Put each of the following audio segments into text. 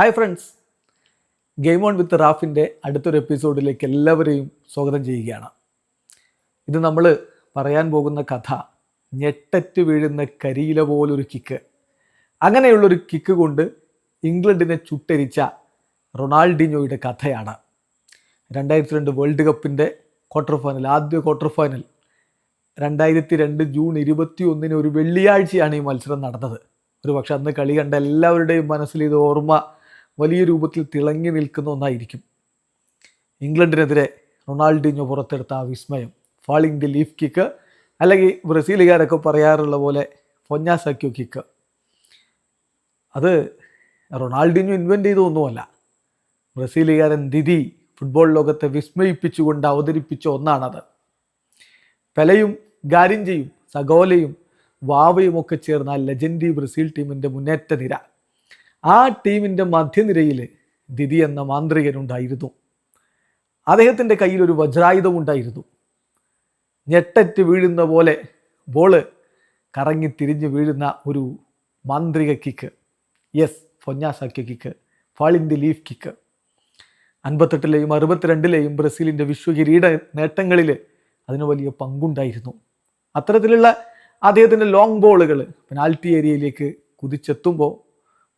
Hi friends game on with റാഫിന്റെ അടുത്തൊരു എപ്പിസോഡിലേക്ക് എല്ലാവരെയും സ്വാഗതം ചെയ്യുകയാണ്. ഇത് നമ്മൾ പറയാൻ പോകുന്ന കഥ ഞെട്ടറ്റ് വീഴുന്ന കരിയില പോലൊരു കിക്ക് അങ്ങനെയുള്ളൊരു കിക്ക് കൊണ്ട് ഇംഗ്ലണ്ടിനെ ചുട്ടരിച്ച റൊണാൾഡിനോയുടെ കഥയാണ്. രണ്ടായിരത്തി രണ്ട് വേൾഡ് കപ്പിന്റെ ക്വാർട്ടർ ഫൈനൽ ആദ്യ ക്വാർട്ടർ ഫൈനൽ രണ്ടായിരത്തി രണ്ട് ജൂൺ ഇരുപത്തി ഒന്നിന് ഒരു വെള്ളിയാഴ്ചയാണ് ഈ മത്സരം നടന്നത്. ഒരു പക്ഷെ അന്ന് കളി കണ്ട എല്ലാവരുടെയും മനസ്സിൽ ഇത് ഓർമ്മ വലിയ രൂപത്തിൽ തിളങ്ങി നിൽക്കുന്ന ഒന്നായിരിക്കും. ഇംഗ്ലണ്ടിനെതിരെ റൊണാൾഡിനോ പുറത്തെടുത്ത ആ വിസ്മയം. ഫാളിംഗ് ദി ലീഫ് കിക്ക് അല്ലെങ്കിൽ ബ്രസീലുകാരൊക്കെ പറയാറുള്ള പോലെ പൊന്നാസക്യോ കിക്ക്. അത് റൊണാൾഡിനോ ഇൻവെന്റ് ചെയ്തൊന്നുമല്ല ബ്രസീലുകാരൻ ദിദി ഫുട്ബോൾ ലോകത്തെ വിസ്മയിപ്പിച്ചുകൊണ്ട് അവതരിപ്പിച്ച ഒന്നാണത്. പെലയും ഗാരിഞ്ചയും സഗോലയും വാവയും ഒക്കെ ചേർന്ന ലെജൻഡി ബ്രസീൽ ടീമിന്റെ മുന്നേറ്റ നിര. ആ ടീമിന്റെ മധ്യനിരയിൽ ദിതി എന്ന മാന്ത്രികനുണ്ടായിരുന്നു. അദ്ദേഹത്തിന്റെ കയ്യിൽ ഒരു വജ്രായുധം ഉണ്ടായിരുന്നു ഞെട്ടറ്റ് വീഴുന്ന പോലെ ബോൾ കറങ്ങി തിരിഞ്ഞ് വീഴുന്ന ഒരു മാന്ത്രിക kick yes ഫൊഞ്ഞാസാക്കിയ kick fall the leaf kick അൻപത്തെട്ടിലെയും അറുപത്തിരണ്ടിലെയും ബ്രസീലിന്റെ വിശ്വകിരീട നേട്ടങ്ങളിൽ അതിന് വലിയ പങ്കുണ്ടായിരുന്നു. അത്തരത്തിലുള്ള അദ്ദേഹത്തിന്റെ ലോങ് ബോളുകൾ പെനാൽറ്റി ഏരിയയിലേക്ക് കുതിച്ചെത്തുമ്പോൾ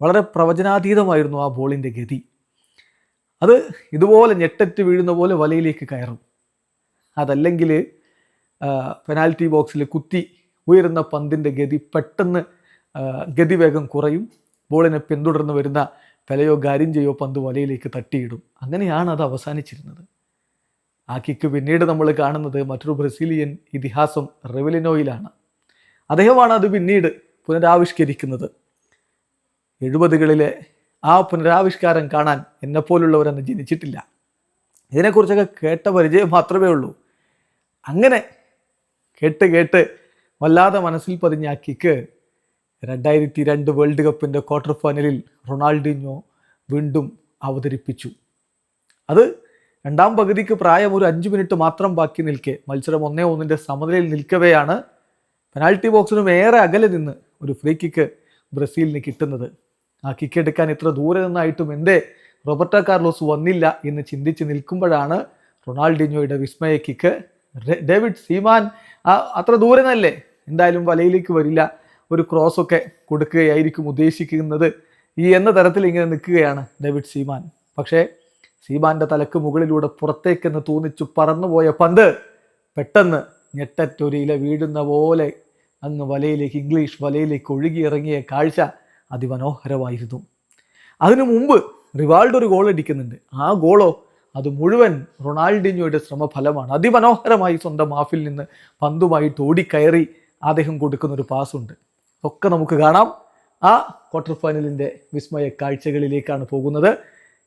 വളരെ പ്രവചനാതീതമായിരുന്നു ആ ബോളിന്റെ ഗതി. അത് ഇതുപോലെ ഞെട്ടറ്റ് വീഴുന്ന പോലെ വലയിലേക്ക് കയറും. അതല്ലെങ്കിൽ പെനാൽറ്റി ബോക്സിൽ കുത്തി ഉയരുന്ന പന്തിന്റെ ഗതി പെട്ടെന്ന് ഗതിവേഗം കുറയും. ബോളിനെ പിന്തുടർന്ന് വരുന്ന പെലയോ ഗാരിഞ്ചയോ പന്ത് വലയിലേക്ക് തട്ടിയിടും. അങ്ങനെയാണ് അത് അവസാനിച്ചിരുന്നത്. ആ കിക്ക് പിന്നീട് നമ്മൾ കാണുന്നത് മറ്റൊരു ബ്രസീലിയൻ ഇതിഹാസം റെവലിനോയിലാണ്. അദ്ദേഹമാണ് അത് പിന്നീട് പുനരാവിഷ്കരിക്കുന്നത്. എഴുപതുകളിലെ ആ പുനരാവിഷ്കാരം കാണാൻ എന്നെപ്പോലുള്ളവരൊന്നും ജനിച്ചിട്ടില്ല. ഇതിനെക്കുറിച്ചൊക്കെ കേട്ട പരിചയം മാത്രമേ ഉള്ളൂ. അങ്ങനെ കേട്ട് കേട്ട് വല്ലാതെ മനസ്സിൽ പതിഞ്ഞ ആ കിക്ക് രണ്ടായിരത്തി രണ്ട് വേൾഡ് കപ്പിന്റെ ക്വാർട്ടർ ഫൈനലിൽ റൊണാൾഡിനോ വീണ്ടും അവതരിപ്പിച്ചു. അത് രണ്ടാം പകുതിക്ക് പ്രായം ഒരു അഞ്ച് മിനിറ്റ് മാത്രം ബാക്കി നിൽക്കെ മത്സരം ഒന്നേ ഒന്നിന്റെ സമനിലയിൽ നിൽക്കവെയാണ് പെനാൽറ്റി ബോക്സിനും ഏറെ അകലെ നിന്ന് ഒരു ഫ്രീ കിക്ക് ബ്രസീലിന് കിട്ടുന്നത്. ആ കിക്ക് എടുക്കാൻ ഇത്ര ദൂരെ നിന്നായിട്ടും എന്തേ റോബർട്ടോ കാർലോസ് വന്നില്ല എന്ന് ചിന്തിച്ച് നിൽക്കുമ്പോഴാണ് റൊണാൾഡിനോയുടെ വിസ്മയ കിക്ക് ഡേവിഡ് സീമാൻ അത്ര ദൂരെ നിന്നല്ലേ? എന്തായാലും വലയിലേക്ക് വരില്ല. ഒരു ക്രോസ് ഒക്കെ കൊടുക്കുകയായിരിക്കും ഉദ്ദേശിക്കുന്നത്. ഈ എന്ന തരത്തിൽ ഇങ്ങനെ നിൽക്കുകയാണ് ഡേവിഡ് സീമാൻ. പക്ഷേ സീമാന്റെ തലക്ക് മുകളിലൂടെ പുറത്തേക്കെന്ന് തോന്നിച്ചു പറന്നുപോയ പന്ത് പെട്ടെന്ന് ഞെട്ടറ്റൊരിയിലെ വീഴുന്ന പോലെ അങ്ങ് വലയിലേക്ക് ഇംഗ്ലീഷ് വലയിലേക്ക് ഒഴുകിയിറങ്ങിയ കാഴ്ച അതിമനോഹരമായിരുന്നു. അതിനു മുമ്പ് റിവാൾഡോ ഒരു ഗോൾ അടിക്കുന്നുണ്ട്. ആ ഗോളോ അത് മുഴുവൻ റൊണാൾഡിനോയുടെ ശ്രമഫലമാണ്. അതിമനോഹരമായി സ്വന്തം മാഫിൽ നിന്ന് പന്തുമായിട്ട് ഓടിക്കയറി അദ്ദേഹം കൊടുക്കുന്ന ഒരു പാസുണ്ട് ഒക്കെ നമുക്ക് കാണാം. ആ ക്വാർട്ടർ ഫൈനലിന്റെ വിസ്മയ കാഴ്ചകളിലേക്കാണ് പോകുന്നത്.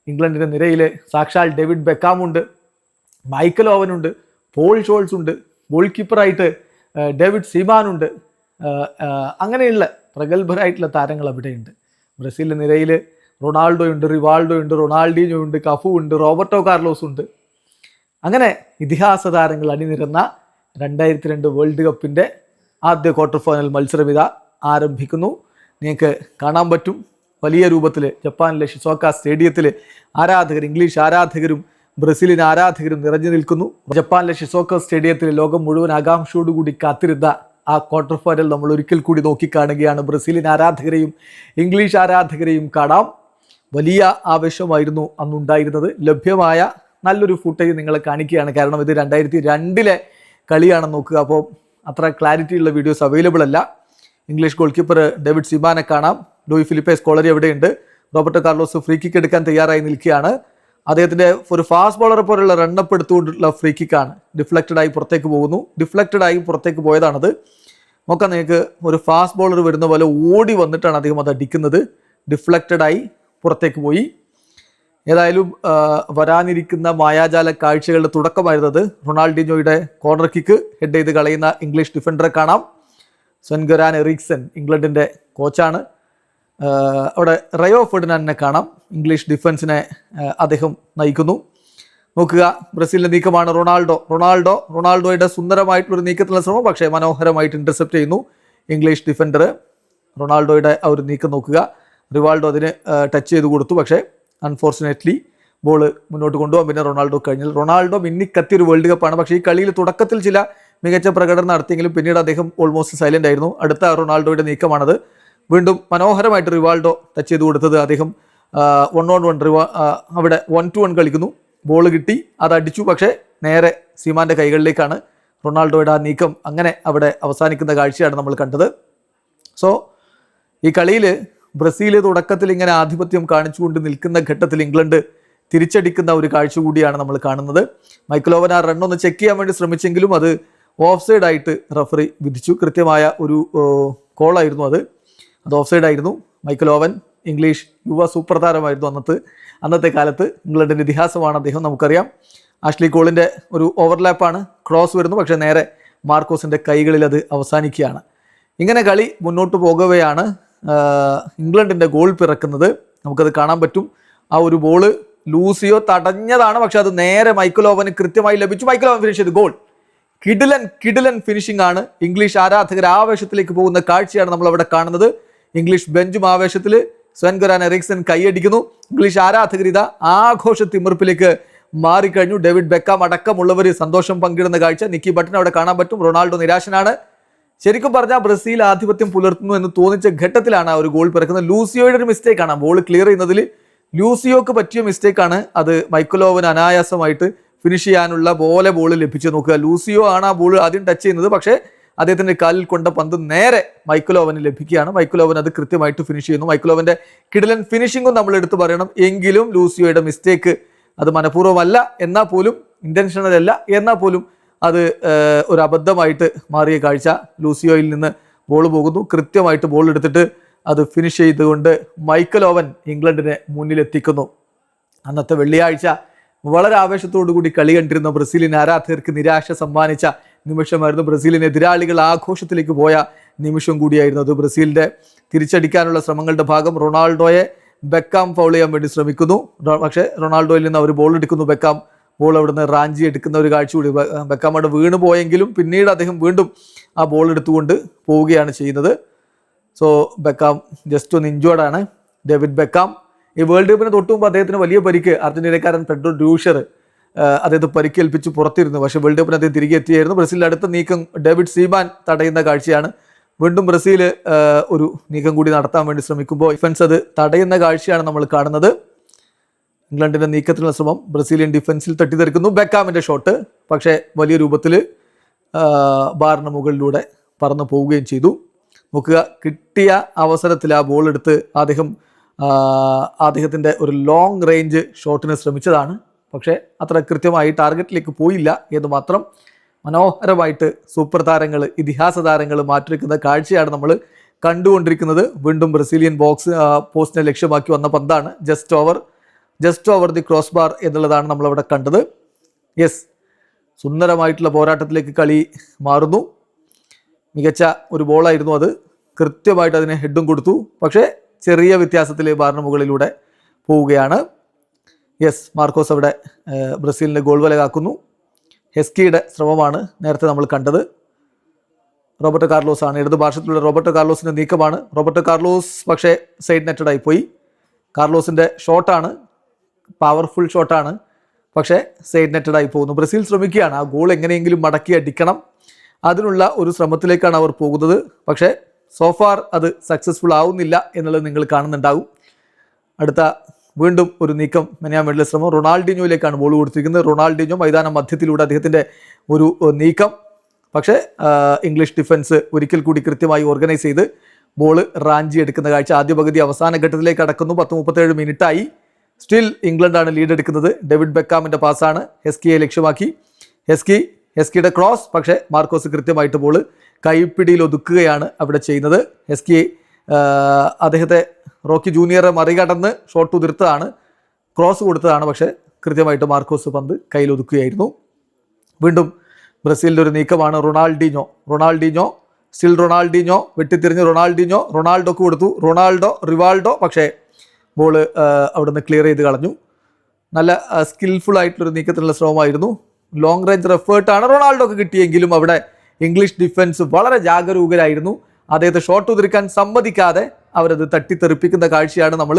ഇംഗ്ലണ്ടിന്റെ നിരയിൽ സാക്ഷാൽ ഡേവിഡ് ബെക്കാമുണ്ട് മൈക്കൽ ഓവനുണ്ട് പോൾ ഷോൾസ് ഉണ്ട്. ഗോൾ കീപ്പറായിട്ട് ഡേവിഡ് സീമാനുണ്ട് അങ്ങനെയുള്ള പ്രഗത്ഭരായിട്ടുള്ള താരങ്ങൾ അവിടെയുണ്ട്. ബ്രസീലിന്റെ നിരയിൽ റൊണാൾഡോ ഉണ്ട് റിവാൾഡോ ഉണ്ട് റൊണാൾഡീനോ ഉണ്ട് കഫു ഉണ്ട് റോബർട്ടോ കാർലോസ് ഉണ്ട് അങ്ങനെ ഇതിഹാസ താരങ്ങൾ അണിനിരന്ന രണ്ടായിരത്തി രണ്ട് വേൾഡ് കപ്പിന്റെ ആദ്യ ക്വാർട്ടർ ഫൈനൽ മത്സരം ഇതാ ആരംഭിക്കുന്നു. നിങ്ങൾക്ക് കാണാൻ പറ്റും. വലിയ രൂപത്തിൽ ജപ്പാനിലെ ഷിസോക്ക സ്റ്റേഡിയത്തിൽ ആരാധകർ ഇംഗ്ലീഷ് ആരാധകരും ബ്രസീലിന് ആരാധകരും നിറഞ്ഞു നിൽക്കുന്നു. ജപ്പാനിലെ ഷിസോക്ക സ്റ്റേഡിയത്തിൽ ലോകം മുഴുവൻ ആകാംക്ഷയോടുകൂടി കാത്തിരുന്ന ആ ക്വാർട്ടർ ഫൈനൽ നമ്മൾ ഒരിക്കൽ കൂടി നോക്കിക്കാണുകയാണ്. ബ്രസീലിന് ആരാധകരെയും ഇംഗ്ലീഷ് ആരാധകരെയും കാണാം. വലിയ ആവേശമായിരുന്നു അന്നുണ്ടായിരുന്നത്. ലഭ്യമായ നല്ലൊരു ഫുട്ടേജ് നിങ്ങളെ കാണിക്കുകയാണ്. കാരണം ഇത് രണ്ടായിരത്തി രണ്ടിലെ കളിയാണ് നോക്കുക. അപ്പോൾ അത്ര ക്ലാരിറ്റി ഉള്ള വീഡിയോസ് അവൈലബിൾ അല്ല. ഇംഗ്ലീഷ് ഗോൾ കീപ്പർ ഡേവിഡ് സിബാനെ കാണാം. ലൂയി ഫിലിപ്പേസ് സ്കോളറി എവിടെയുണ്ട്? റോബർട്ടോ കാർലോസ് ഫ്രീ കിക്ക് എടുക്കാൻ തയ്യാറായി നിൽക്കുകയാണ്. അദ്ദേഹത്തിന്റെ ഒരു ഫാസ്റ്റ് ബോളറെ പോലുള്ള റണ്ണപ്പ് എടുത്തുകൊണ്ടുള്ള ഫ്രീ ആണ്. ഡിഫ്ലക്റ്റഡ് ആയി പുറത്തേക്ക് പോകുന്നു. ഡിഫ്ലക്റ്റഡ് ആയി പുറത്തേക്ക് പോയതാണത്. നോക്കാം നിങ്ങൾക്ക് ഒരു ഫാസ്റ്റ് ബോളർ വരുന്ന പോലെ ഓടി വന്നിട്ടാണ് അദ്ദേഹം അത് അടിക്കുന്നത്. ഡിഫ്ലക്റ്റഡ് ആയി പുറത്തേക്ക് പോയി. ഏതായാലും വരാനിരിക്കുന്ന മായാജാല കാഴ്ചകളുടെ തുടക്കമായിരുന്നത് റൊണാൾഡിനോയുടെ കോർണർ കിക്ക് ഹെഡ് ചെയ്ത് കളയുന്ന ഇംഗ്ലീഷ് ഡിഫൻഡറെ കാണാം. സ്വൻഗരാൻ എറിക്സൺ ഇംഗ്ലണ്ടിന്റെ കോച്ചാണ് അവിടെ റയോ ഫെർഡിനാൻഡിനെ കാണാം. ഇംഗ്ലീഷ് ഡിഫൻസിനെ അദ്ദേഹം നയിക്കുന്നു. നോക്കുക ബ്രസീലിന്റെ നീക്കമാണ് റൊണാൾഡോ. റൊണാൾഡോ റൊണാൾഡോയുടെ സുന്ദരമായിട്ടുള്ള ഒരു നീക്കത്തിലുള്ള ശ്രമം പക്ഷേ മനോഹരമായിട്ട് ഇന്റർസെപ്റ്റ് ചെയ്യുന്നു ഇംഗ്ലീഷ് ഡിഫൻഡർ റൊണാൾഡോയുടെ ആ ഒരു നീക്കം നോക്കുക. റിവാൾഡോ അതിന് ടച്ച് ചെയ്ത് കൊടുത്തു. പക്ഷേ അൺഫോർച്ചുനേറ്റ്ലി ബോൾ മുന്നോട്ട് കൊണ്ടുപോകാൻ പിന്നെ റൊണാൾഡോ കഴിഞ്ഞു റൊണാൾഡോ മിന്നിക്കത്തിയ ഒരു വേൾഡ് കപ്പാണ് പക്ഷേ ഈ കളിയിൽ തുടക്കത്തിൽ ചില മികച്ച പ്രകടനം നടത്തിയെങ്കിലും പിന്നീട് അദ്ദേഹം ഓൾമോസ്റ്റ് സൈലന്റ് ആയിരുന്നു. അടുത്ത റൊണാൾഡോയുടെ നീക്കമാണത്. വീണ്ടും മനോഹരമായിട്ട് റിവാൾഡോ ടച്ച് ചെയ്ത് കൊടുത്തത് അദ്ദേഹം വൺ ഓൺ വൺ റിവാ അവിടെ വൺ ടു വൺ കളിക്കുന്നു. ബോൾ കിട്ടി അത് അടിച്ചു. പക്ഷേ നേരെ സീമാന്റെ കൈകളിലേക്കാണ് റൊണാൾഡോയുടെ ആ നീക്കം അങ്ങനെ അവിടെ അവസാനിക്കുന്ന കാഴ്ചയാണ് നമ്മൾ കണ്ടത്. സോ ഈ കളിയിൽ ബ്രസീൽ തുടക്കത്തിൽ ഇങ്ങനെ ആധിപത്യം കാണിച്ചുകൊണ്ട് നിൽക്കുന്ന ഘട്ടത്തിൽ ഇംഗ്ലണ്ട് തിരിച്ചടിക്കുന്ന ഒരു കാഴ്ച കൂടിയാണ് നമ്മൾ കാണുന്നത്. മൈക്കലോവൻ ആ റൺ ഒന്ന് ചെക്ക് ചെയ്യാൻ വേണ്ടി ശ്രമിച്ചെങ്കിലും അത് ഓഫ് സൈഡായിട്ട് റഫറി വിധിച്ചു. കൃത്യമായ ഒരു കോളായിരുന്നു അത്. അത് ഓഫ് സൈഡ് ആയിരുന്നു. മൈക്കൽ ഓവൻ ഇംഗ്ലീഷ് യുവ സൂപ്പർ താരമായിരുന്നു അന്നത്തെ. അന്നത്തെ കാലത്ത് ഇംഗ്ലണ്ടിന്റെ ഇതിഹാസമാണ് അദ്ദേഹം നമുക്കറിയാം. ആഷ്ലി കോളിന്റെ ഒരു ഓവർലാപ്പാണ് ക്രോസ് വരുന്നു പക്ഷേ നേരെ മാർക്കോസിന്റെ കൈകളിൽ അത് അവസാനിക്കുകയാണ്. ഇങ്ങനെ കളി മുന്നോട്ട് പോകവെയാണ് ഇംഗ്ലണ്ടിന്റെ ഗോൾ പിറക്കുന്നത്. നമുക്കത് കാണാൻ പറ്റും. ആ ഒരു ബോൾ ലൂസിയോ തടഞ്ഞതാണ് പക്ഷെ അത് നേരെ മൈക്കൽ ഓവന് കൃത്യമായി ലഭിച്ചു. മൈക്കൽ ഓവൻ ഫിനിഷ് ചെയ്ത്. ഗോൾ കിഡിലൻ കിഡിലൻ ഫിനിഷിംഗ് ആണ്. ഇംഗ്ലീഷ് ആരാധകർ ആവേശത്തിലേക്ക് പോകുന്ന കാഴ്ചയാണ് നമ്മൾ അവിടെ കാണുന്നത്. ഇംഗ്ലീഷ് ബെഞ്ചും ആവേശത്തിൽ സ്വൻഗുരാൻ എറിക്സൺ കൈയടിക്കുന്നു. ഇംഗ്ലീഷ് ആരാധകരിത ആഘോഷ തിമിർപ്പിലേക്ക് മാറിക്കഴിഞ്ഞു. ഡേവിഡ് ബെക്കാം അടക്കമുള്ളവർ സന്തോഷം പങ്കിടുന്ന കാഴ്ച. നിക്കി ബട്ടൻ അവിടെ കാണാൻ പറ്റും. റൊണാൾഡോ നിരാശനാണ്. ശരിക്കും പറഞ്ഞാൽ ബ്രസീൽ ആധിപത്യം പുലർത്തുന്നു എന്ന് തോന്നിച്ച ഘട്ടത്തിലാണ് ആ ഒരു ഗോൾ പിറക്കുന്നത്. ലൂസിയോയുടെ ഒരു മിസ്റ്റേക്ക് ആണ്. ബോൾ ക്ലിയർ ചെയ്യുന്നതിൽ ലൂസിയോക്ക് പറ്റിയ മിസ്റ്റേക്കാണ് അത് മൈക്കലോവൻ അനായാസമായിട്ട് ഫിനിഷ് ചെയ്യാനുള്ള പോലെ ബോൾ ലഭിച്ചു. നോക്കുക. ലൂസിയോ ആണ് ആ ബോൾ ആദ്യം ടച്ച് ചെയ്യുന്നത്. പക്ഷേ അദ്ദേഹത്തിന്റെ കാലിൽ കൊണ്ട പന്ത് നേരെ മൈക്കുലോവന് ലഭിക്കുകയാണ്. മൈക്കുലോവൻ അത് കൃത്യമായിട്ട് ഫിനിഷ് ചെയ്യുന്നു. മൈക്കുലോവന്റെ കിടിലൻ ഫിനിഷിങ്ങും നമ്മൾ എടുത്തു പറയണം. എങ്കിലും ലൂസിയോയുടെ മിസ്റ്റേക്ക് അത് മനഃപൂർവമല്ല. എന്നാൽ പോലും ഇന്റൻഷണൽ അല്ല എന്നാൽ പോലും അത് ഒരു അബദ്ധമായിട്ട് മാറിയ കാഴ്ച ലൂസിയോയിൽ നിന്ന് ബോൾ പോകുന്നു. കൃത്യമായിട്ട് ബോൾ എടുത്തിട്ട് അത് ഫിനിഷ് ചെയ്തുകൊണ്ട് മൈക്കൽ ഓവൻ ഇംഗ്ലണ്ടിനെ മുന്നിലെത്തിക്കുന്നു അന്നത്തെ വെള്ളിയാഴ്ച വളരെ ആവേശത്തോടു കൂടി കളി കണ്ടിരുന്ന ബ്രസീലിന് ആരാധകർക്ക് നിരാശ സമ്മാനിച്ച നിമിഷമായിരുന്നു ബ്രസീലിന് എതിരാളികൾ ആഘോഷത്തിലേക്ക് പോയ നിമിഷം കൂടിയായിരുന്നു അത്. ബ്രസീലിന്റെ തിരിച്ചടിക്കാനുള്ള ശ്രമങ്ങളുടെ ഭാഗം റൊണാൾഡോയെ ബെക്കാം ഫൗൾ ചെയ്യാൻ വേണ്ടി ശ്രമിക്കുന്നു. പക്ഷേ റൊണാൾഡോയിൽ നിന്ന് അവർ ബോൾ എടുക്കുന്നു. ബെക്കാം ബോൾ അവിടുന്ന് റാഞ്ചി എടുക്കുന്ന ഒരു കാഴ്ച കൂടി. ബെക്കാം അവിടെ വീണ് പോയെങ്കിലും പിന്നീട് അദ്ദേഹം വീണ്ടും ആ ബോൾ എടുത്തുകൊണ്ട് പോവുകയാണ് ചെയ്യുന്നത്. സോ ബെക്കാം ജസ്റ്റ് ഒന്ന് ഇഞ്ചോർഡാണ് ഡേവിഡ് ബെക്കാം. ഈ വേൾഡ് കപ്പിന് തൊട്ട് മുമ്പ് അദ്ദേഹത്തിന് വലിയ പരിക്ക്. അർജന്റീനക്കാരൻ പെഡ്രോ ഡ്യൂഷർ അദ്ദേഹത്തെ പരിക്കേൽപ്പിച്ച് പുറത്തിരുന്നു. പക്ഷേ വേൾഡ് കപ്പിന് അദ്ദേഹം തിരികെ എത്തിയായിരുന്നു. ബ്രസീലിന്റെ അടുത്ത നീക്കം ഡേവിഡ് സീമാൻ തടയുന്ന കാഴ്ചയാണ്. വീണ്ടും ബ്രസീൽ ഒരു നീക്കം കൂടി നടത്താൻ വേണ്ടി ശ്രമിക്കുമ്പോൾ ഡിഫൻസ് അത് തടയുന്ന കാഴ്ചയാണ് നമ്മൾ കാണുന്നത്. ഇംഗ്ലണ്ടിന്റെ നീക്കത്തിനുള്ള ശ്രമം ബ്രസീലിയൻ ഡിഫൻസിൽ തട്ടിത്തെറിക്കുന്നു. ബെക്കാമിന്റെ ഷോട്ട് പക്ഷേ വലിയ രൂപത്തിൽ ബാറിന് മുകളിലൂടെ പറന്നു പോവുകയും ചെയ്തു. നോക്കുക കിട്ടിയ അവസരത്തിൽ ആ ബോൾ എടുത്ത് അദ്ദേഹം അദ്ദേഹത്തിന്റെ ഒരു ലോങ് റേഞ്ച് ഷോട്ടിന് ശ്രമിച്ചതാണ്. പക്ഷേ അത്ര കൃത്യമായി ടാർഗറ്റിലേക്ക് പോയില്ല എന്ന് മാത്രം മനോഹരമായിട്ട് സൂപ്പർ താരങ്ങൾ ഇതിഹാസ താരങ്ങൾ മാറ്റിവെക്കുന്ന കാഴ്ചയാണ് നമ്മൾ കണ്ടുകൊണ്ടിരിക്കുന്നത്. വീണ്ടും ബ്രസീലിയൻ ബോക്സ് പോസ്റ്റിനെ ലക്ഷ്യമാക്കി വന്ന പന്താണ് just over. Just over the crossbar എന്നുള്ളതാണ് നമ്മളവിടെ കണ്ടത്. യെസ് സുന്ദരമായിട്ടുള്ള പോരാട്ടത്തിലേക്ക് കളി മാറുന്നു. മികച്ച ഒരു ബോളായിരുന്നു അത്. കൃത്യമായിട്ട് അതിന് ഹെഡും കൊടുത്തു. പക്ഷേ ചെറിയ വ്യത്യാസത്തിൽ ബാറിന് മുകളിലൂടെ പോവുകയാണ്. യെസ് മാർക്കോസ് അവിടെ ബ്രസീലിന്റെ ഗോൾ വലകാക്കുന്നു ഹെസ്കിയുടെ ശ്രമമാണ് നേരത്തെ നമ്മൾ കണ്ടത്. റോബർട്ടോ കാർലോസ് ആണ് ഇടതു ഭാഷത്തിലുള്ള റോബർട്ടോ കാർലോസിന്റെ നീക്കമാണ്. റോബർട്ടോ കാർലോസ് പക്ഷേ സൈഡ് നെറ്റഡ് ആയി പോയി. കാർലോസിന്റെ ഷോട്ടാണ് പവർഫുൾ ഷോട്ടാണ് പക്ഷേ സൈഡ് നെറ്റഡ് ആയി പോകുന്നു. ബ്രസീൽ ശ്രമിക്കുകയാണ് ആ ഗോൾ എങ്ങനെയെങ്കിലും മടക്കി അടിക്കണം. അതിനുള്ള ഒരു ശ്രമത്തിലേക്കാണ് അവർ പോകുന്നത്. പക്ഷേ സോഫാർ അത് സക്സസ്ഫുൾ ആവുന്നില്ല എന്നുള്ളത് നിങ്ങൾ കാണുന്നുണ്ടാവും. അടുത്ത വീണ്ടും ഒരു നീക്കം മെനയാൻ വേണ്ടിയുള്ള ശ്രമം. റൊണാൾഡിനോയിലേക്കാണ് ബോൾ കൊടുത്തിരിക്കുന്നത്. റൊണാൾഡിനോ മൈതാന മധ്യത്തിലൂടെ അദ്ദേഹത്തിന്റെ ഒരു നീക്കം. പക്ഷേ ഇംഗ്ലീഷ് ഡിഫൻസ് ഒരിക്കൽ കൂടി കൃത്യമായി ഓർഗനൈസ് ചെയ്ത് ബോൾ റാഞ്ചി എടുക്കുന്ന കാഴ്ച ആദ്യ പകുതി അവസാന ഘട്ടത്തിലേക്ക് അടക്കുന്നു പത്ത് മുപ്പത്തേഴ് മിനിറ്റായി. സ്റ്റിൽ ഇംഗ്ലണ്ടാണ് ലീഡ് എടുക്കുന്നത്. ഡേവിഡ് ബെക്കാമിന്റെ പാസ്സാണ് ഹെസ്കിയെ ലക്ഷ്യമാക്കി. ഹെസ്കി ഹെസ്കിയുടെ ക്രോസ് പക്ഷേ മാർക്കോസ് കൃത്യമായിട്ട് ബോൾ കൈപ്പിടിയിൽ ഒതുക്കുകയാണ് അവിടെ ചെയ്യുന്നത്. ഹെസ്കിയെ അദ്ദേഹത്തെ റോക്കി ജൂനിയറെ മറികടന്ന് ഷോട്ട് ഉതിർത്തതാണ്. ക്രോസ് കൊടുത്തതാണ് പക്ഷേ കൃത്യമായിട്ട് മാർക്കോസ് പന്ത് കയ്യിലൊതുക്കുകയായിരുന്നു വീണ്ടും ബ്രസീലിന്റെ ഒരു നീക്കമാണ് റൊണാൾഡിനോ. റൊണാൾഡിനോ സ്റ്റിൽ റൊണാൾഡിനോ വെട്ടിത്തിരിഞ്ഞ് റൊണാൾഡിനോ റൊണാൾഡോക്ക് കൊടുത്തു. റൊണാൾഡോ റിവാൾഡോ പക്ഷേ ബോൾ അവിടുന്ന് ക്ലിയർ ചെയ്ത് കളഞ്ഞു. നല്ല സ്കിൽഫുൾ ആയിട്ടുള്ളൊരു നീക്കത്തിനുള്ള ശ്രമമായിരുന്നു. ലോങ് റേഞ്ച് എഫേർട്ടാണ് റൊണാൾഡോക്ക് കിട്ടിയെങ്കിലും അവിടെ ഇംഗ്ലീഷ് ഡിഫൻസ് വളരെ ജാഗരൂകരായിരുന്നു. അദ്ദേഹത്തെ ഷോട്ട് ഉതിർക്കാൻ സമ്മതിക്കാതെ അവരത് തട്ടിത്തെറിപ്പിക്കുന്ന കാഴ്ചയാണ് നമ്മൾ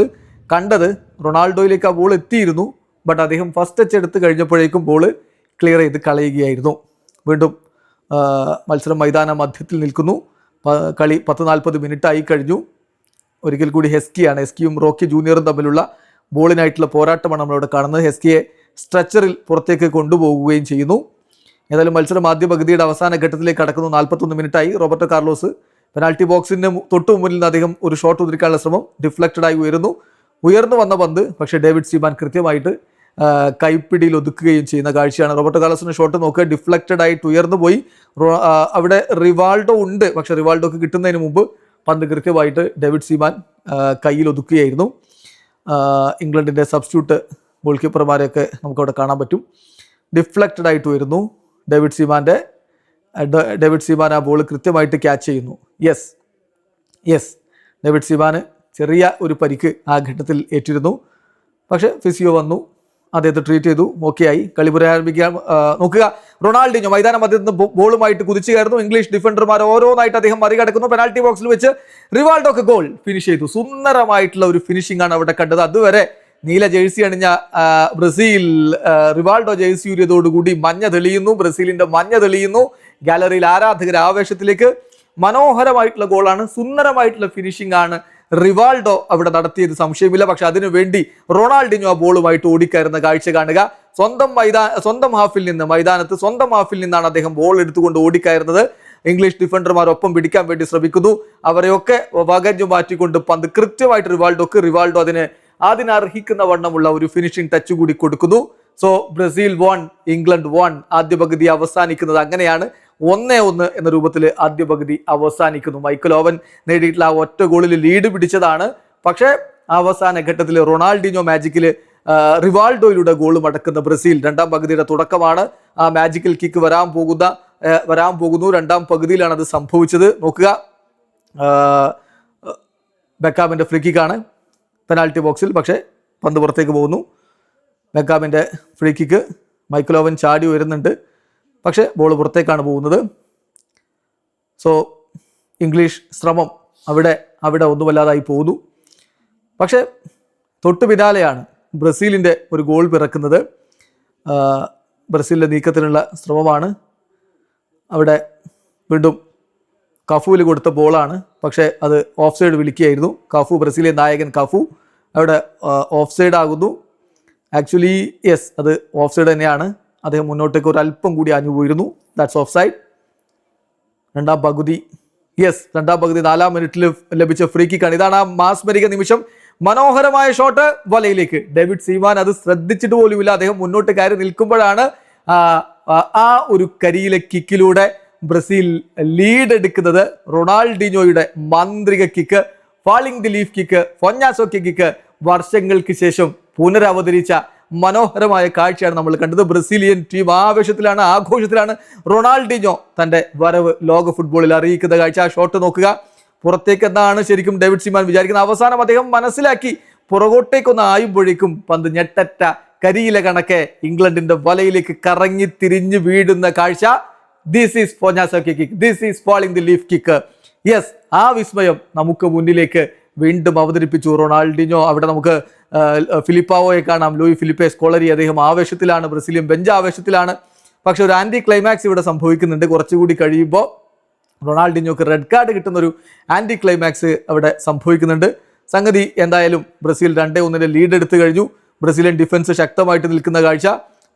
കണ്ടത്. റൊണാൾഡോയിലേക്ക് ആ ബോൾ എത്തിയിരുന്നു. ബട്ട് അദ്ദേഹം ഫസ്റ്റ് ടച്ച് എടുത്ത് കഴിഞ്ഞപ്പോഴേക്കും ബോൾ ക്ലിയർ ചെയ്ത് കളയുകയായിരുന്നു. വീണ്ടും മത്സരം മൈതാന മധ്യത്തിൽ നിൽക്കുന്നു. കളി പത്ത് നാൽപ്പത് മിനിറ്റ് ആയി കഴിഞ്ഞു. ഒരിക്കൽ കൂടി ഹെസ്കിയാണ്. ഹെസ്കിയും റോക്കി ജൂനിയറും തമ്മിലുള്ള ബോളിനായിട്ടുള്ള പോരാട്ടമാണ് നമ്മളിവിടെ കാണുന്നത്. ഹെസ്കിയെ സ്ട്രെച്ചറിൽ പുറത്തേക്ക് കൊണ്ടുപോകുകയും ചെയ്യുന്നു. ഏതായാലും മത്സരം ആദ്യ പകുതിയുടെ അവസാന ഘട്ടത്തിലേക്ക് കടക്കുന്നു. നാൽപ്പത്തൊന്ന് മിനിറ്റായി റോബർട്ടോ കാർലോസ് പെനാൽറ്റി ബോക്സിന്റെ തൊട്ടു മുമ്പിൽ നിന്ന് അദ്ദേഹം ഒരു ഷോട്ട് ഉതിരിക്കാനുള്ള ശ്രമം ഡിഫ്ലക്റ്റഡ് ആയി ഉയരുന്നു. ഉയർന്നു വന്ന പന്ത് പക്ഷേ ഡേവിഡ് സീമാൻ കൃത്യമായിട്ട് കൈപ്പിടിയിൽ ഒതുക്കുകയും ചെയ്യുന്ന കാഴ്ചയാണ്. റോബർട്ട് കാലസിന് ഷോട്ട് നോക്കുക ഡിഫ്ലക്റ്റഡ് ആയിട്ട് ഉയർന്നു പോയി. അവിടെ റിവാൾഡോ ഉണ്ട്. പക്ഷെ റിവാൾഡോക്ക് കിട്ടുന്നതിന് മുമ്പ് പന്ത് കൃത്യമായിട്ട് ഡേവിഡ് സീമാൻ കയ്യിൽ ഒതുക്കുകയായിരുന്നു. ഇംഗ്ലണ്ടിന്റെ സബ്സ്റ്റിറ്റ്യൂട്ട് ഗോൾ കീപ്പർമാരെയൊക്കെ നമുക്കവിടെ കാണാൻ പറ്റും. ഡിഫ്ലക്റ്റഡ് ആയിട്ട് ഉയരുന്നു ഡേവിഡ് സീമാന്റെ ഡേവിഡ് സിബാൻ ആ ബോൾ കൃത്യമായിട്ട് ക്യാച്ച് ചെയ്യുന്നു. യെസ് യെസ് ഡേവിഡ് സിബാന് ചെറിയ ഒരു പരിക്ക് ആ ഘട്ടത്തിൽ ഏറ്റിരുന്നു. പക്ഷേ ഫിസിയോ വന്നു. അദ്ദേഹത്തെ ട്രീറ്റ് ചെയ്തു. ഓക്കെ ആയി. കളി പുനരാരംഭിക്കാൻ നോക്കുക. റൊണാൾഡിനോ മൈതാനം മധ്യത്തിൽ നിന്ന് ബോളുമായിട്ട് കുതിച്ചു കയറുന്നു. ഇംഗ്ലീഷ് ഡിഫൻഡർമാർ ഓരോന്നായിട്ട് അദ്ദേഹം മറികടക്കുന്നു. പെനാൽറ്റി ബോക്സിൽ വെച്ച് റിവാൾഡോക്ക് ഗോൾ ഫിനിഷ് ചെയ്തു. സുന്ദരമായിട്ടുള്ള ഒരു ഫിനിഷിംഗ് ആണ് അവിടെ കണ്ടത്. അതുവരെ നീല ജേഴ്സി അണിഞ്ഞ ബ്രസീൽ റിവാൾഡോ ജേഴ്സി ഊരിയതോടുകൂടി മഞ്ഞ തെളിയുന്നു. ബ്രസീലിന്റെ മഞ്ഞ തെളിയുന്നു. ഗാലറിയിൽ ആരാധകർ ആവേശത്തിലേക്ക് മനോഹരമായിട്ടുള്ള ഗോളാണ്. സുന്ദരമായിട്ടുള്ള ഫിനിഷിംഗ് ആണ് റിവാൾഡോ അവിടെ നടത്തിയത്. സംശയമില്ല. പക്ഷെ അതിനു വേണ്ടി റൊണാൾഡിനോ ആ ബോളുമായിട്ട് ഓടിക്കയറുന്ന കാഴ്ച കാണുക. സ്വന്തം മൈതാന സ്വന്തം ഹാഫിൽ നിന്ന് മൈതാനത്ത് സ്വന്തം ഹാഫിൽ നിന്നാണ് അദ്ദേഹം ബോൾ എടുത്തുകൊണ്ട് ഓടിക്കയറുന്നത്. ഇംഗ്ലീഷ് ഡിഫൻഡർമാർ ഒപ്പം പിടിക്കാൻ വേണ്ടി ശ്രമിക്കുന്നു. അവരെയൊക്കെ വകഞ്ഞു മാറ്റിക്കൊണ്ട് പന്ത് കൃത്യമായിട്ട് റിവാൾഡോക്ക് റിവാൾഡോ അതിന് അതിനർഹിക്കുന്ന വണ്ണമുള്ള ഒരു ഫിനിഷിംഗ് ടച്ച് കൂടി കൊടുക്കുന്നു. So Brazil one England one ആദ്യ പകുതി അവസാനിക്കുന്നത് അങ്ങനെയാണ്. ഒന്നേ ഒന്ന് എന്ന രൂപത്തിൽ ആദ്യ പകുതി അവസാനിക്കുന്നു. മൈക്കൽ ഓവൻ നേടിയിട്ടുള്ള ആ ഒറ്റ ഗോളിൽ ലീഡ് പിടിച്ചതാണ്. പക്ഷേ അവസാന ഘട്ടത്തിൽ റൊണാൾഡിനോ മാജിക്കിൽ റിവാൾഡോയിലൂടെ ഗോൾ മടക്കുന്ന ബ്രസീൽ രണ്ടാം പകുതിയുടെ തുടക്കമാണ്. ആ മാജിക്കൽ കിക്ക് വരാൻ പോകുന്ന വരാൻ പോകുന്നു. രണ്ടാം പകുതിയിലാണ് അത് സംഭവിച്ചത്. നോക്കുക. ബെക്കാമിന്റെ ഫ്രീ കിക്കാണ് പെനാൽറ്റി ബോക്സിൽ. പക്ഷേ പന്ത് പുറത്തേക്ക് പോകുന്നു. മെക്കാമിന്റെ ഫ്രീ കിക്ക് മൈക്കലോവൻ ചാടി വരുന്നുണ്ട് പക്ഷേ ബോൾ പുറത്തേക്കാണ് പോകുന്നത്. സോ ഇംഗ്ലീഷ് ശ്രമം അവിടെ അവിടെ ഒന്നുമല്ലാതായി പോകുന്നു. പക്ഷേ തൊട്ടു പിന്നാലെയാണ് ബ്രസീലിന്റെ ഒരു ഗോൾ പിറക്കുന്നത്. ബ്രസീലിന്റെ നീക്കത്തിനുള്ള ശ്രമമാണ്. അവിടെ വീണ്ടും കഫുവിൽ കൊടുത്ത ബോളാണ്. പക്ഷേ അത് ഓഫ് സൈഡ് വിളിക്കുകയായിരുന്നു. കഫു ബ്രസീലിയൻ നായകൻ കഫു അവിടെ ഓഫ് സൈഡ് ആകുന്നു. ആക്ച്വലി യെസ് അത് ഓഫ് സൈഡ് തന്നെയാണ്. അദ്ദേഹം മുന്നോട്ടേക്ക് ഒരു അല്പം കൂടി ആഞ്ഞു പോയിരുന്നു. ദാറ്റ്സ് ഓഫ് സൈഡ് രണ്ടാം പകുതി യെസ് രണ്ടാം പകുതി നാലാം മിനിറ്റിൽ ലഭിച്ച ഫ്രീ കിക്കാണ് ഇതാണ് ആ മാസ്മരിക നിമിഷം. മനോഹരമായ ഷോട്ട് വലയിലേക്ക്. ഡേവിഡ് സീമാൻ അത് ശ്രദ്ധിച്ചിട്ട് പോലുമില്ല. അദ്ദേഹം മുന്നോട്ട് കയറി നിൽക്കുമ്പോഴാണ് ആ, ഒരു കരിയിലെ കിക്കിലൂടെ ബ്രസീൽ ലീഡ് എടുക്കുന്നത് റൊണാൾഡിനോയുടെ മാന്ത്രിക kick falling the leaf kick ഫൊഞ്ഞാസോക്കി kick വർഷങ്ങൾക്ക് ശേഷം പുനരവതരിച്ച മനോഹരമായ കാഴ്ചയാണ് നമ്മൾ കണ്ടത്. ബ്രസീലിയൻ ടീം ആവേശത്തിലാണ് ആഘോഷത്തിലാണ് റൊണാൾഡിനോ തന്റെ വരവ് ലോക ഫുട്ബോളിൽ അറിയിക്കുന്ന കാഴ്ച. ആ ഷോട്ട് നോക്കുക. പുറത്തേക്ക് എന്താണ് ശരിക്കും ഡേവിഡ് സിമാൻ വിചാരിക്കുന്നത്. അവസാനം അദ്ദേഹം മനസ്സിലാക്കി. പുറകോട്ടേക്കൊന്ന് ആയുമ്പോഴേക്കും പന്ത് ഞെട്ടറ്റ കരിയില കണക്കെ ഇംഗ്ലണ്ടിന്റെ വലയിലേക്ക് കറങ്ങി തിരിഞ്ഞു വീടുന്ന കാഴ്ച. This is ഫോഞ്ഞാസോക്കി kick this is falling the leaf kick yes ആ വിസ്മയം നമുക്ക് മുന്നിലേക്ക് വീണ്ടും അവതരിപ്പിച്ചു. റൊണാൾഡിനോ അവിടെ നമുക്ക് ഫിലിപ്പാവോയെ കാണാം. ലൂയി ഫിലിപ്പെ സ്കോളറി അദ്ദേഹം ആവേശത്തിലാണ്. ബ്രസീലിയൻ ബെഞ്ച് ആവേശത്തിലാണ്. പക്ഷെ ഒരു ആന്റി ക്ലൈമാക്സ് ഇവിടെ സംഭവിക്കുന്നുണ്ട്. കുറച്ചുകൂടി കഴിയുമ്പോൾ റൊണാൾഡിനോക്ക് റെഡ് കാർഡ് കിട്ടുന്ന ഒരു ആന്റി ക്ലൈമാക്സ് അവിടെ സംഭവിക്കുന്നുണ്ട്. സംഗതി എന്തായാലും ബ്രസീൽ രണ്ടേ ഒന്നിന്റെ ലീഡ് എടുത്തു കഴിഞ്ഞു. ബ്രസീലിയൻ ഡിഫൻസ് ശക്തമായിട്ട് നിൽക്കുന്ന കാഴ്ച.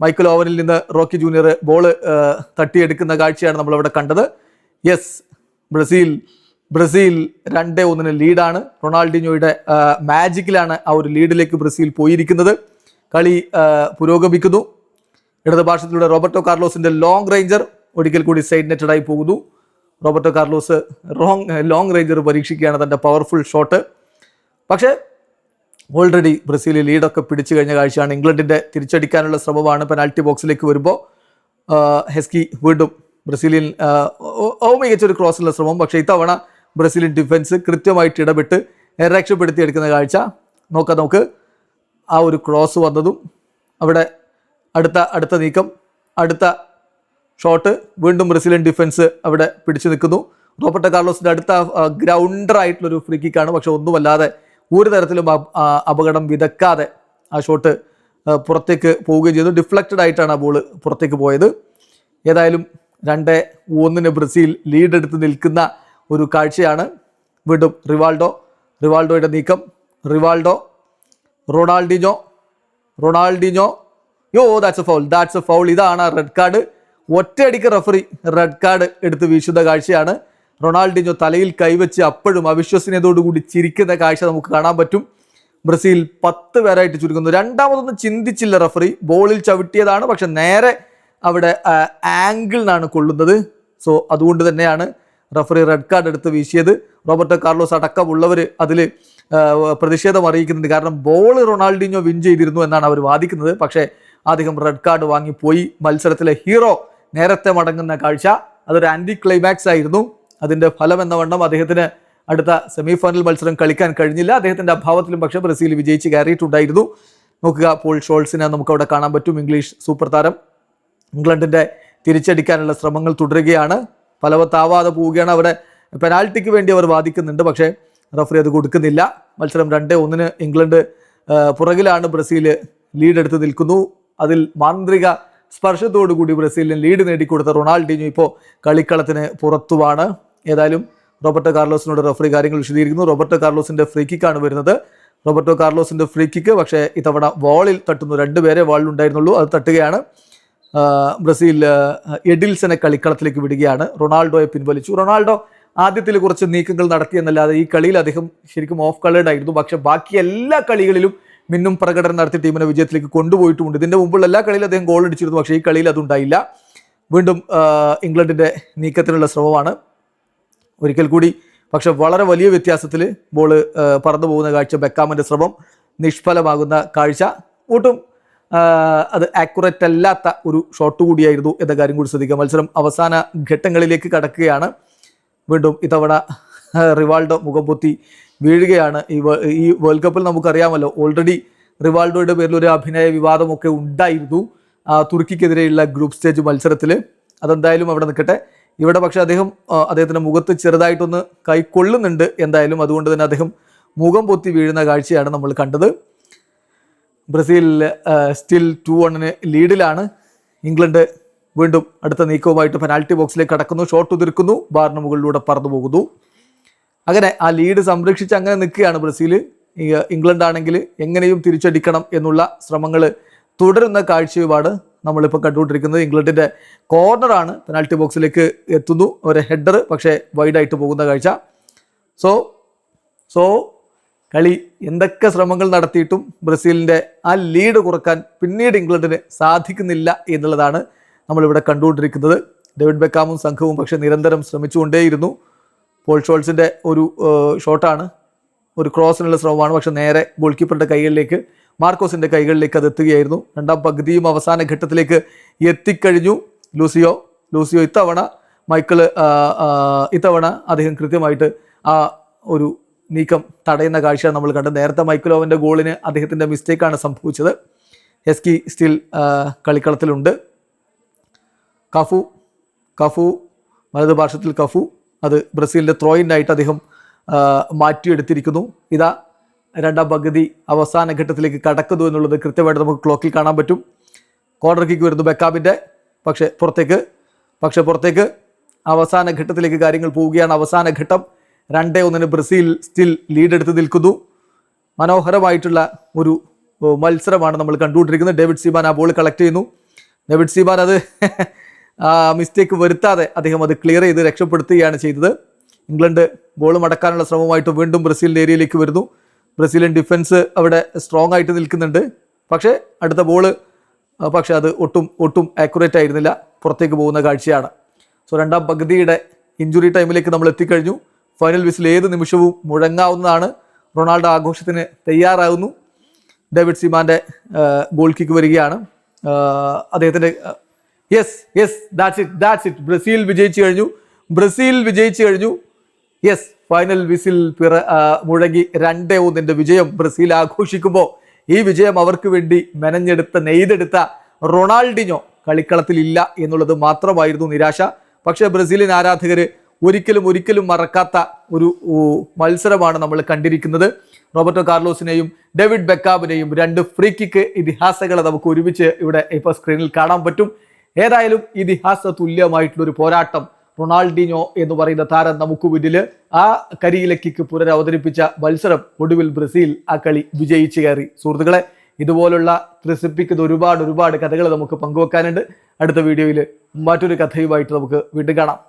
മൈക്കൽ ഓവനിൽ നിന്ന് റോക്കി ജൂനിയർ ബോൾ തട്ടിയെടുക്കുന്ന കാഴ്ചയാണ് നമ്മളവിടെ കണ്ടത്. യെസ് ബ്രസീൽ ബ്രസീൽ രണ്ടേ ഒന്നിന് ലീഡാണ് റൊണാൾഡിനോയുടെ മാജിക്കിലാണ് ആ ഒരു ലീഡിലേക്ക് ബ്രസീൽ പോയിരിക്കുന്നത്. കളി പുരോഗമിക്കുന്നു. ഇടതുഭാഷത്തിലൂടെ റോബർട്ടോ കാർലോസിന്റെ ലോങ് റേഞ്ചർ ഒരിക്കൽ കൂടി സൈഡ് നെറ്റഡായി പോകുന്നു. Roberto Carlos wrong long ranger പരീക്ഷിക്കുകയാണ് തന്റെ പവർഫുൾ ഷോട്ട് പക്ഷേ ഓൾറെഡി ബ്രസീൽ ലീഡൊക്കെ പിടിച്ചു കഴിഞ്ഞ കാഴ്ചയാണ്. ഇംഗ്ലണ്ടിന്റെ തിരിച്ചടിക്കാനുള്ള ശ്രമമാണ് പെനാൽറ്റി ബോക്സിലേക്ക് വരുമ്പോൾ ഹെസ്കി വീണ്ടും ബ്രസീലിയൻ ഓ- മികച്ചൊരു ക്രോസിലുള്ള ശ്രമം. പക്ഷേ ഇത്തവണ ബ്രസീലിയൻ ഡിഫൻസ് കൃത്യമായിട്ട് ഇടപെട്ട് രക്ഷപ്പെടുത്തിയെടുക്കുന്ന കാഴ്ച. നോക്കാം നമുക്ക്. ആ ഒരു ക്രോസ് വന്നതും അവിടെ അടുത്ത അടുത്ത നീക്കം അടുത്ത ഷോട്ട് വീണ്ടും ബ്രസീലിയൻ ഡിഫൻസ് അവിടെ പിടിച്ചു നിൽക്കുന്നു. റോബർട്ടോ കാർലോസിന്റെ അടുത്ത ഒരു ഫ്രീ കിക്കാണ് പക്ഷേ ഒന്നുമല്ലാതെ ഒരു തരത്തിലും അപകടം വിതക്കാതെ ആ ഷോട്ട് പുറത്തേക്ക് പോവുകയും ചെയ്തു. ഡിഫ്ലക്റ്റഡ് ആയിട്ടാണ് ആ ബോൾ പുറത്തേക്ക് പോയത്. ഏതായാലും രണ്ട് ഒന്നിന് ബ്രസീൽ ലീഡ് എടുത്ത് നിൽക്കുന്ന ഒരു കാഴ്ചയാണ്. വീണ്ടും റിവാൾഡോ റിവാൾഡോയുടെ നീക്കം. Rivaldo Ronaldinho Ronaldinho. Yo that's a foul that's a foul ഇതാണ് റെഡ് കാർഡ് ഒറ്റയടിക്ക് റഫറി റെഡ് കാർഡ് എടുത്ത് വീശുന്ന കാഴ്ചയാണ്. റൊണാൾഡിനോ തലയിൽ കൈവച്ച് അപ്പോഴും അവിശ്വസനീയതോടുകൂടി ചിരിക്കുന്ന കാഴ്ച നമുക്ക് കാണാൻ പറ്റും. ബ്രസീൽ പത്ത് പേരായിട്ട് ചുരുക്കുന്നു രണ്ടാമതൊന്നും ചിന്തിച്ചില്ല റഫറി. ബോളിൽ ചവിട്ടിയതാണ് പക്ഷെ നേരെ അവിടെ ആംഗിൾ ആംഗിളിനാണ് കൊള്ളുന്നത്. സോ അതുകൊണ്ട് തന്നെയാണ് റഫറി റെഡ് കാർഡ് എടുത്ത് വീശിയത്. റോബർട്ടോ കാർലോസ് അടക്കമുള്ളവർ അതിൽ പ്രതിഷേധം അറിയിക്കുന്നുണ്ട്. കാരണം ബോൾ റൊണാൾഡിനോ വിൻ ചെയ്തിരുന്നു എന്നാണ് അവർ വാദിക്കുന്നത്. പക്ഷേ അദ്ദേഹം റെഡ് കാർഡ് വാങ്ങിപ്പോയി. മത്സരത്തിലെ ഹീറോ നേരത്തെ മടങ്ങുന്ന കാഴ്ച. അതൊരു ആന്റി ക്ലൈമാക്സ് ആയിരുന്നു. അതിന്റെ ഫലം എന്ന വണ്ണം അദ്ദേഹത്തിന് അടുത്ത സെമി ഫൈനൽ മത്സരം കളിക്കാൻ കഴിഞ്ഞില്ല. അദ്ദേഹത്തിന്റെ അഭാവത്തിലും പക്ഷേ ബ്രസീൽ വിജയിച്ച് കയറിയിട്ടുണ്ടായിരുന്നു. നോക്കുക പോൾ ഷോൾസിനെ നമുക്ക് അവിടെ കാണാൻ പറ്റും. ഇംഗ്ലീഷ് സൂപ്പർ താരം. ഇംഗ്ലണ്ടിന്റെ തിരിച്ചടിക്കാനുള്ള ശ്രമങ്ങൾ തുടരുകയാണ്. ഫലവത്താവാതെ പോവുകയാണ് അവിടെ. പെനാൽറ്റിക്ക് വേണ്ടി അവർ വാദിക്കുന്നുണ്ട് പക്ഷേ റഫറി അത് കൊടുക്കുന്നില്ല. മത്സരം രണ്ട് ഒന്നിന് ഇംഗ്ലണ്ട് പുറകിലാണ് ബ്രസീൽ ലീഡ് എടുത്ത് നിൽക്കുന്നു. അതിൽ മാന്ത്രിക സ്പർശത്തോടു കൂടി ബ്രസീലിന് ലീഡ് നേടിക്കൊടുത്ത റൊണാൾഡിനു ഇപ്പോൾ കളിക്കളത്തിന് പുറത്തുമാണ്. ഏതായാലും റോബർട്ടോ കാർലോസിനോട് റഫറി കാര്യങ്ങൾ വിശദീകരിക്കുന്നു. റോബർട്ടോ കാർലോസിന്റെ ഫ്രീ കിക്കാണ് വരുന്നത്. റോബർട്ടോ കാർലോസിന്റെ ഫ്രീ കിക്ക് പക്ഷേ ഇത്തവണ വാളിൽ തട്ടുന്നു. രണ്ടുപേരെ വാളിലുണ്ടായിരുന്നുള്ളൂ അത് തട്ടുകയാണ്. ബ്രസീൽ എഡിൽസനെ കളിക്കളത്തിലേക്ക് വിടുകയാണ്. റൊണാൾഡോയെ പിൻവലിച്ചു. റൊണാൾഡോ ആദ്യത്തിൽ കുറച്ച് നീക്കങ്ങൾ നടത്തിയെന്നല്ലാതെ ഈ കളിയിൽ അദ്ദേഹം ശരിക്കും ഓഫ് കളേഡ് ആയിരുന്നു. പക്ഷെ ബാക്കി എല്ലാ കളികളിലും മിന്നും പ്രകടനം നടത്തി ടീമിനെ വിജയത്തിലേക്ക് കൊണ്ടുപോയിട്ടുമുണ്ട്. ഇതിന്റെ മുമ്പുള്ള എല്ലാ കളിയിലും അദ്ദേഹം ഗോൾ അടിച്ചിരുന്നു. പക്ഷേ ഈ കളിയിൽ അതുണ്ടായില്ല. വീണ്ടും ഇംഗ്ലണ്ടിന്റെ നീക്കത്തിനുള്ള ശ്രമമാണ്. ഒരിക്കൽ കൂടി. പക്ഷെ വളരെ വലിയ വ്യത്യാസത്തിൽ ബോൾ പറന്നു പോകുന്ന കാഴ്ച ബെക്കാമിന്റെ ശ്രമം നിഷ്ഫലമാകുന്ന കാഴ്ച. ഒട്ടും അത് ആക്യുറേറ്റ് അല്ലാത്ത ഒരു ഷോട്ട് കൂടിയായിരുന്നു എന്ന കാര്യം കൂടി ശ്രദ്ധിക്കുക. മത്സരം അവസാന ഘട്ടങ്ങളിലേക്ക് കടക്കുകയാണ്. വീണ്ടും ഇത്തവണ റിവാൾഡോ മുഖം പൊത്തി വീഴുകയാണ്. ഈ ഈ വേൾഡ് കപ്പിൽ നമുക്കറിയാമല്ലോ ഓൾറെഡി റിവാൾഡോയുടെ പേരിൽ ഒരു അഭിനയ വിവാദമൊക്കെ ഉണ്ടായിരുന്നു. തുർക്കിക്കെതിരെയുള്ള ഗ്രൂപ്പ് സ്റ്റേജ് മത്സരത്തിൽ അതെന്തായാലും അവിടെ നിൽക്കട്ടെ. ഇവിടെ പക്ഷെ അദ്ദേഹം അദ്ദേഹത്തിന്റെ മുഖത്ത് ചെറുതായിട്ടൊന്ന് കൈക്കൊള്ളുന്നുണ്ട് എന്തായാലും. അതുകൊണ്ട് തന്നെ അദ്ദേഹം മുഖം പൊത്തി വീഴുന്ന കാഴ്ചയാണ് നമ്മൾ കണ്ടത്. ബ്രസീൽ സ്റ്റിൽ ടു വണ്ണിന് ലീഡിലാണ്. ഇംഗ്ലണ്ട് വീണ്ടും അടുത്ത നീക്കവുമായിട്ട് പെനാൽറ്റി ബോക്സിലേക്ക് കടക്കുന്നു. ഷോട്ട് ഉതിർക്കുന്നു. ബാറിന് മുകളിലൂടെ പറന്നു പോകുന്നു. അങ്ങനെ ആ ലീഡ് സംരക്ഷിച്ച് അങ്ങനെ നിൽക്കുകയാണ് ബ്രസീൽ ഇംഗ്ലണ്ട് ആണെങ്കിൽ എങ്ങനെയും തിരിച്ചടിക്കണം എന്നുള്ള ശ്രമങ്ങൾ തുടരുന്ന കാഴ്ചയുമാണ് നമ്മളിപ്പോൾ കണ്ടുകൊണ്ടിരിക്കുന്നത് ഇംഗ്ലണ്ടിന്റെ കോർണറാണ് പെനാൽറ്റി ബോക്സിലേക്ക് എത്തുന്നു. ഒരു ഹെഡർ പക്ഷേ വൈഡായിട്ട് പോകുന്ന കാഴ്ച. സോ സോ കളി എന്തൊക്കെ ശ്രമങ്ങൾ നടത്തിയിട്ടും ബ്രസീലിന്റെ ആ ലീഡ് കുറയ്ക്കാൻ പിന്നീട് ഇംഗ്ലണ്ടിന് സാധിക്കുന്നില്ല എന്നുള്ളതാണ് നമ്മളിവിടെ കണ്ടുകൊണ്ടിരിക്കുന്നത്. ഡേവിഡ് ബെക്കാമും സംഘവും പക്ഷെ നിരന്തരം ശ്രമിച്ചുകൊണ്ടേയിരുന്നു. പോൾ ഷോൾസിന്റെ ഒരു ഷോട്ടാണ് ഒരു ക്രോസിനുള്ള ശ്രമമാണ്. പക്ഷെ നേരെ ഗോൾ കീപ്പറുടെ കൈകളിലേക്ക് മാർക്കോസിന്റെ കൈകളിലേക്ക് അത് എത്തുകയായിരുന്നു. രണ്ടാം പകുതിയും അവസാന ഘട്ടത്തിലേക്ക് എത്തിക്കഴിഞ്ഞു. ലൂസിയോ ലൂസിയോ ഇത്തവണ ആ, ഇത്തവണ അദ്ദേഹം കൃത്യമായിട്ട് ആ ഒരു നീക്കം തടയുന്ന കാഴ്ചയാണ് നമ്മൾ കണ്ടത്. നേരത്തെ മൈക്കിളോവന്റെ ഗോളിന് അദ്ദേഹത്തിന്റെ മിസ്റ്റേക്കാണ് സംഭവിച്ചത്. എസ്കി സ്റ്റിൽ കളിക്കളത്തിലുണ്ട്. കഫു കഫു വലത് പാർശ്വത്തിൽ കഫു. അത് ബ്രസീലിന്റെ ത്രോയിന്റായിട്ട് അദ്ദേഹം മാറ്റിയെടുത്തിരിക്കുന്നു. ഇതാ രണ്ടാം പകുതി അവസാന ഘട്ടത്തിലേക്ക് കടക്കുന്നു എന്നുള്ളത് കൃത്യമായിട്ട് നമുക്ക് ക്ലോക്കിൽ കാണാൻ പറ്റും. കോർണർ കിക്ക് വരുന്നു ബെക്കാമിന്റെ. പക്ഷേ പുറത്തേക്ക് പക്ഷേ പുറത്തേക്ക് അവസാന ഘട്ടത്തിലേക്ക് കാര്യങ്ങൾ പോവുകയാണ്. അവസാന ഘട്ടം രണ്ടേ ഒന്നിന് ബ്രസീൽ സ്റ്റിൽ ലീഡ് എടുത്ത് നിൽക്കുന്നു. മനോഹരമായിട്ടുള്ള ഒരു മത്സരമാണ് നമ്മൾ കണ്ടുകൊണ്ടിരിക്കുന്നത്. ഡേവിഡ് സീബാൻ ആ ബോൾ കളക്ട് ചെയ്യുന്നു. ഡേവിഡ് സീബാൻ അത് മിസ്റ്റേക്ക് വരുത്താതെ അദ്ദേഹം അത് ക്ലിയർ ചെയ്ത് രക്ഷപ്പെടുത്തുകയാണ് ചെയ്തത്. ഇംഗ്ലണ്ട് ബോൾ മടക്കാനുള്ള ശ്രമമായിട്ട് വീണ്ടും ബ്രസീലിന്റെ ഏരിയയിലേക്ക് വരുന്നു. ബ്രസീലിയൻ ഡിഫൻസ് അവിടെ സ്ട്രോങ് ആയിട്ട് നിൽക്കുന്നുണ്ട്. പക്ഷേ അടുത്ത ബോൾ പക്ഷേ അത് ഒട്ടും ഒട്ടും ആക്യുറേറ്റ് ആയിരുന്നില്ല. പുറത്തേക്ക് പോകുന്ന കാഴ്ചയാണ്. സോ രണ്ടാം പകുതിയുടെ ഇഞ്ചുറി ടൈമിലേക്ക് നമ്മൾ എത്തിക്കഴിഞ്ഞു. ഫൈനൽ വിസിൽ ഏത് നിമിഷവും മുഴങ്ങാവുന്നതാണ്. റൊണാൾഡോ ആഘോഷത്തിന് തയ്യാറാകുന്നു ഡേവിഡ് സിമാന്റെ ഗോൾ കിക്ക് വരികയാണ്. അദ്ദേഹത്തിന്റെ yes yes that's it that's it Brazil വിജയിച്ചു കഴിഞ്ഞു. ബ്രസീൽ വിജയിച്ചു കഴിഞ്ഞു. യെസ് ഫൈനൽ വിസിൽ പിറ മുഴങ്ങി രണ്ടേ ഒന്നിന്റെ വിജയം ബ്രസീൽ ആഘോഷിക്കുമ്പോൾ ഈ വിജയം അവർക്ക് വേണ്ടി മെനഞ്ഞെടുത്ത നെയ്തെടുത്ത റൊണാൾഡിനോ കളിക്കളത്തിൽ ഇല്ല എന്നുള്ളത് മാത്രമായിരുന്നു നിരാശ. പക്ഷേ ബ്രസീലിൻ ആരാധകർ ഒരിക്കലും ഒരിക്കലും മറക്കാത്ത ഒരു മത്സരമാണ് നമ്മൾ കണ്ടിരിക്കുന്നത്. റോബർട്ടോ കാർലോസിനെയും ഡേവിഡ് ബെക്കാബിനെയും രണ്ട് ഫ്രീ കിക്ക് ഇതിഹാസങ്ങളെ നമുക്ക് ഒരുമിച്ച് ഇവിടെ ഇപ്പോൾ സ്ക്രീനിൽ കാണാൻ പറ്റും. ഏതായാലും ഇതിഹാസ തുല്യമായിട്ടുള്ളൊരു പോരാട്ടം റൊണാൾഡിനോ എന്ന് പറയുന്ന താരം നമുക്ക് മുന്നിൽ ആ കരിയിലെ കിക്ക് പുനരവതരിപ്പിച്ച മത്സരം ഒടുവിൽ ബ്രസീൽ ആ കളി വിജയിച്ചു കയറി. സുഹൃത്തുക്കളെ ഇതുപോലുള്ള ത്രസിപ്പിക്കുന്ന ഒരുപാട് ഒരുപാട് കഥകൾ നമുക്ക് പങ്കുവെക്കാനുണ്ട്. അടുത്ത വീഡിയോയിൽ മറ്റൊരു കഥയുമായിട്ട് നമുക്ക് വീണ്ടും കാണാം.